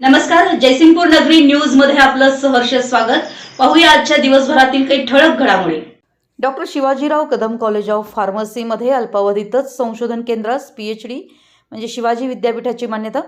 नमस्कार जयसिंगपूर नगरी न्यूजमध्ये आपलं सहर्ष स्वागत. पाहूया आजच्या दिवसभरातील काही ठळक घडामोडी. Doctor Shivajirao Kadam college of फार्मसीमध्ये अल्पावधीतच संशोधन केंद्रास पीएचडी म्हणजे शिवाजी विद्यापीठाची मान्यता.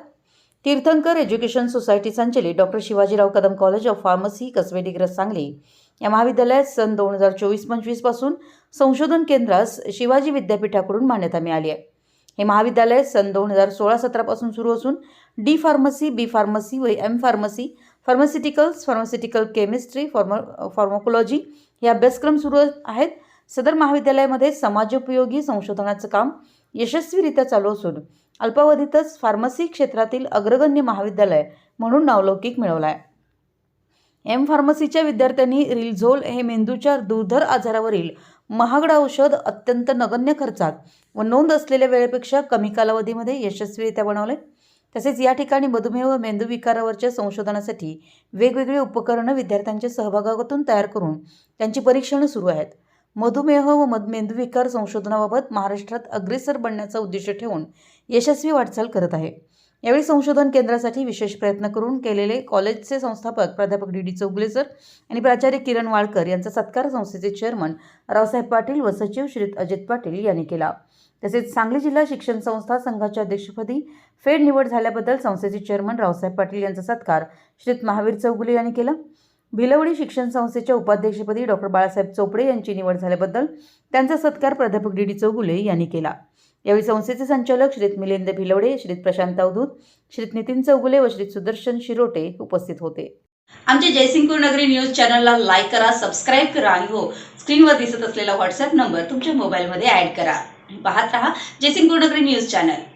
तीर्थंकर एज्युकेशन सोसायटी संचलित doctor Shivajirao Kadam college of pharmacy Kasabe Digraj Sangli. या महाविद्यालयात सन दोन हजार चोवीस पंचवीसपासून संशोधन केंद्रास शिवाजी विद्यापीठाकडून मान्यता मिळाली आहे. हे महाविद्यालय सन दोन हजार सोळा सतरापासून सुरू असून डी फार्मसी बी फार्मसी व M pharmacy. Pharmaceuticals pharmaceutical chemistry form pharmacology हे अभ्यासक्रम सुरू आहेत. सदर महाविद्यालयामध्ये समाजोपयोगी संशोधनाचं काम यशस्वीरित्या चालू असून अल्पावधीतच फार्मसी क्षेत्रातील अग्रगण्य महाविद्यालय म्हणून नावलौकिक मिळवला आहे. एम फार्मसीच्या विद्यार्थ्यांनी रिलझोल हे मेंदूच्या दुर्धर आजारावरील महागडं औषध अत्यंत नगण्य खर्चात व नोंद असलेल्या वेळेपेक्षा कमी कालावधीमध्ये यशस्वीरित्या बनवले. तसेच या ठिकाणी मधुमेह व मेंदूविकारावरच्या संशोधनासाठी वेगवेगळी उपकरणं विद्यार्थ्यांच्या सहभागातून तयार करून त्यांची परीक्षणं सुरू आहेत. मधुमेह व मध मेंदूविकार संशोधनाबाबत महाराष्ट्रात अग्रेसर बनण्याचा उद्देश ठेवून यशस्वी वाटचाल करत आहे. यावेळी संशोधन केंद्रासाठी विशेष प्रयत्न करून केलेले कॉलेजचे संस्थापक प्राध्यापक डी डी चौगुले सर आणि प्राचार्य किरण वाळकर यांचा सत्कार संस्थेचे चेअरमन रावसाहेब पाटील व सचिव श्री अजित पाटील यांनी केला. तसेच सांगली जिल्हा शिक्षण संस्था संघाच्या अध्यक्षपदी फेड निवड झाल्याबद्दल संस्थेचे चेअरमन रावसाहेब पाटील यांचा सत्कार श्रीत महावीर चौगुले यांनी केला. भिलवडी शिक्षण संस्थेच्या उपाध्यक्षपदी डॉक्टर बाळासाहेब चोपडे यांची निवड झाल्याबद्दल त्यांचा सत्कार प्राध्यापक डी डी चौगुले यांनी केला. यावेळी संस्थेचे संचालक श्रीत मिलिंद भिलवडे श्रीत प्रशांत अवधूत श्रीत नितीन चौगुले व श्रीत सुदर्शन शिरोटे उपस्थित होते. आमच्या जयसिंगपूर नगरी न्यूज चॅनलला लाईक करा सबस्क्राईब करा आणि हो स्क्रीनवर दिसत असलेला व्हॉट्सअप नंबर तुमच्या मोबाईलमध्ये ऍड करा. पाहत रहा जयसिंगपूर नगरी न्यूज चॅनल.